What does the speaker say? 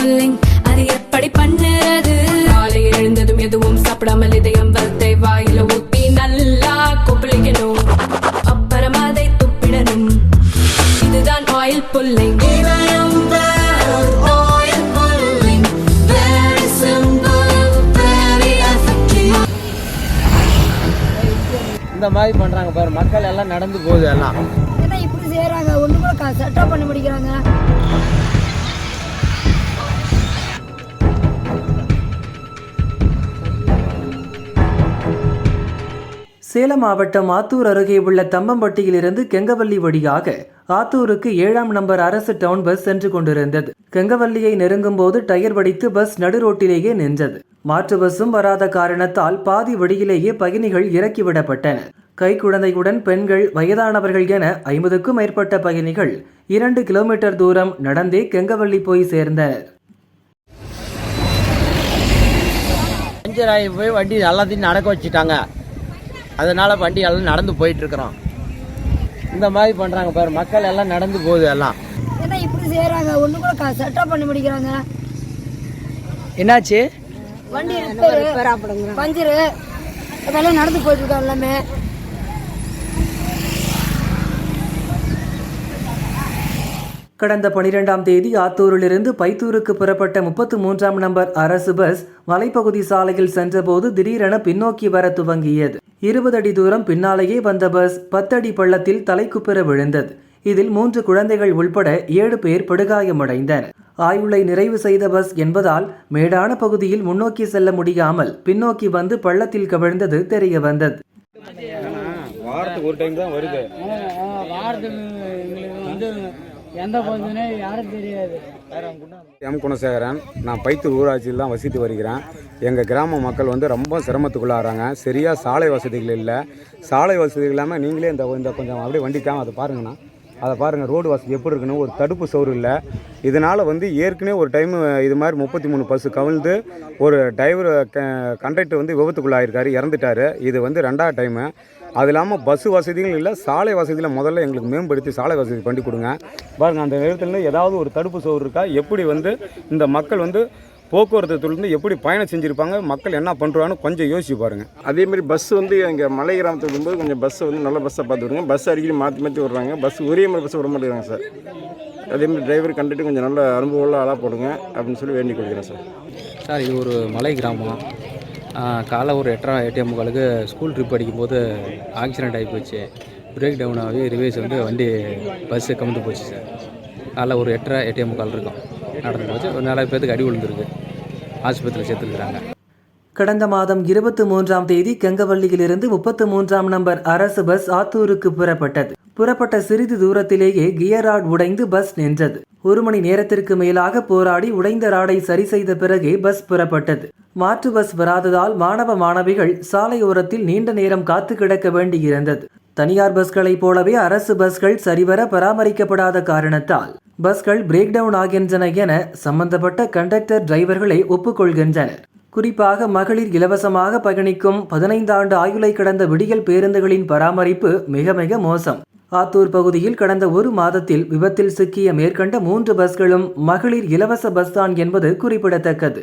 Pulling அது எப்படி பண்ணுறது? காலையில் எழுந்ததும் எதுவும் சாப்பிடாமல் இதயம் வளர்த்தை வாயில ஊத்தி நல்லா கொப்பளிக்கணும். அப்புறம் அதை துப்பிடணும். இதுதான் oil pulling oil pulling very simple very effective இந்த மாதிரி பண்ணுறாங்க பாரு. மக்கள் எல்லாம் நடந்து போகுது எல்லாம். ஏன்னா இப்படி செய்கிறாங்க ஒன்று கூட செட்டப் பண்ணி முடிக்கிறாங்க சேலம் மாவட்டம் ஆத்தூர் அருகே உள்ள தம்பம்பட்டியிலிருந்து கெங்கவல்லி வழியாக ஆத்தூருக்கு ஏழாம் நம்பர் அரசு டவுன் பஸ் சென்று கொண்டிருந்தது. கெங்கவல்லியை நெருங்கும் போது டயர் வடித்து பஸ் நடுரோட்டிலேயே நின்றது. மாற்று பஸ்ஸும் வராத காரணத்தால் பாதி வழியிலேயே பயணிகள் இறக்கிவிடப்பட்டனர் கைக்குழந்தையுடன் பெண்கள் வயதானவர்கள் என ஐம்பதுக்கும் மேற்பட்ட பயணிகள் இரண்டு கிலோமீட்டர் தூரம் நடந்தே கெங்கவல்லி போய் சேர்ந்தனர். பஞ்சர் ஆகி போய் வண்டி எல்லாத்தையும் நடக்க வச்சுட்டாங்க. அதனால வண்டி எல்லாம் நடந்து போயிட்டு இருக்கிறோம் இந்த மாதிரி பண்ணுறாங்க பாரு மக்கள் எல்லாம் நடந்து போகுது எல்லாம். ஏன்னா இப்படி செய்கிறாங்க ஒன்று கூட செட்டப் பண்ணி முடிக்கிறாங்க என்னாச்சு? வண்டி பஞ்சரு அதெல்லாம் நடந்து போயிட்டு இருக்கோம் எல்லாமே. கடந்த பனிரெண்டாம் தேதி ஆத்தூரிலிருந்து பைத்தூருக்கு புறப்பட்ட முப்பத்து மூன்றாம் நம்பர் அரசு பஸ் மலைப்பகுதி சாலையில் சென்றபோது திடீரென பின்னோக்கி வர துவங்கியது. இருபது அடி தூரம் பின்னாலேயே வந்த பஸ் பத்தடி பள்ளத்தில் தலைக்குப்புற விழுந்தது. இதில் மூன்று குழந்தைகள் உள்பட ஏழு பேர் படுகாயமடைந்தனர். ஆயுளை நிறைவு செய்த பஸ் என்பதால் மேடான பகுதியில் முன்னோக்கி செல்ல முடியாமல் பின்னோக்கி வந்து பள்ளத்தில் கவிழ்ந்தது தெரிய வந்தது. வாரத்துக்கு ஒரு டைம் தான் வருது. வாரத்துக்கு எங்களுக்கு வந்து எந்த பகுதினே யாரும் தெரியாது. எம் குணசேகரன். நான் பைத்தூர் ஊராட்சியில் தான் வசித்து வருகிறேன். எங்கள் கிராம மக்கள் வந்து ரொம்ப சிரமத்துக்குள்ளாகிறாங்க சரியாக சாலை வசதிகள் இல்லை. சாலை வசதிகள் இல்லாமல் நீங்களே இந்த இந்த கொஞ்சம் அப்படியே வண்டிக்காமல் அதை பாருங்கண்ணா. அதை பாருங்கள் ரோடு வசதி எப்படி இருக்குன்னு ஒரு தடுப்பு சோறு இல்லை. இதனால் வந்து ஏற்கனவே ஒரு டைம் இது மாதிரி முப்பத்தி மூணு பஸ்ஸு கவிழ்ந்து ஒரு டிரைவர் கண்டக்டர் வந்து விபத்துக்குள்ளாயிருக்காரு இறந்துட்டாரு. இது வந்து ரெண்டாவது டைமு. அது இல்லாமல் பஸ் வசதிகளும் இல்லை சாலை வசதியில் முதல்ல எங்களுக்கு மேம்படுத்தி சாலை வசதி பண்ணி கொடுங்க. பாருங்கள் அந்த நேரத்தில் ஏதாவது ஒரு தடுப்பு சோறு இருக்கா எப்படி வந்து இந்த மக்கள் வந்து போக்குவரத்து துறையிலேருந்து எப்படி பயணம் செஞ்சுருப்பாங்க மக்கள் என்ன பண்ணுறான்னு கொஞ்சம் யோசிச்சு பாருங்கள் அதே மாதிரி பஸ் வந்து இங்கே மலை கிராமத்துக்கு வரும்போது கொஞ்சம் பஸ்ஸை வந்து நல்ல பஸ்ஸை பார்த்து விடுங்க. பஸ் அடிக்கடி மாற்றி மாற்றி விடுறாங்க. பஸ் ஒரே மாதிரி பஸ் விட மாட்டேங்கிறாங்க சார் அதே மாதிரி டிரைவர் கண்டுட்டு கொஞ்சம் நல்ல அனுபவம் ஆளாக போடுங்க அப்படின்னு சொல்லி வேண்டிக் கொள்கிறேன் சார் சார் இது ஒரு மலை கிராமம். காலை காலைல ஒரு எட்டரை ஏடிஎம் முக்காலுக்கு ஸ்கூல் ட்ரிப் அடிக்கும்போது ஆக்சிடெண்ட் ஆகி போச்சு. பிரேக் டவுன் ஆகி ரிவேஸ் வந்து வண்டி பஸ்ஸு கவுந்து போச்சு சார் காலைல ஒரு எட்டரை ஏடிஎம் முக்கால் இருக்கும். நடந்து போச்சு. ஒரு நாலாயிரம் பேர்த்துக்கு அடி விழுந்துருக்கு. ஆஸ்பத்திரியில் சேர்த்துருக்குறாங்க. கடந்த மாதம் இருபத்தி மூன்றாம் தேதி கெங்கவள்ளியிலிருந்து முப்பத்து மூன்றாம் நம்பர் அரசு பஸ் ஆத்தூருக்கு புறப்பட்டது. புறப்பட்ட சிறிது தூரத்திலேயே கியர் ராட் உடைந்து பஸ் நின்றது. ஒரு மணி நேரத்திற்கு மேலாக போராடி உடைந்த ராடை சரி செய்த பிறகே பஸ் புறப்பட்டது. மாற்று பஸ் வராததால் மாணவ மாணவிகள் சாலையோரத்தில் நீண்ட நேரம் காத்து கிடக்க வேண்டியிருந்தது. தனியார் பஸ்களைப் போலவே அரசு பஸ்கள் சரிவர பராமரிக்கப்படாத காரணத்தால் பஸ்கள் பிரேக் டவுன் ஆகின்றன என சம்பந்தப்பட்ட கண்டக்டர் டிரைவர்களை ஒப்புக்கொள்கின்றனர். குறிப்பாக மகளிர் இலவசமாக பயணிக்கும் பதினைந்து ஆண்டு ஆயுளை கடந்த விடியல் பேருந்துகளின் பராமரிப்பு மிக மிக மோசம். ஆத்தூர் பகுதியில் கடந்த ஒரு மாதத்தில் விபத்தில் சிக்கிய மேற்கண்ட மூன்று பஸ்களும் மகளிர் இலவச பஸ் தான் என்பது குறிப்பிடத்தக்கது.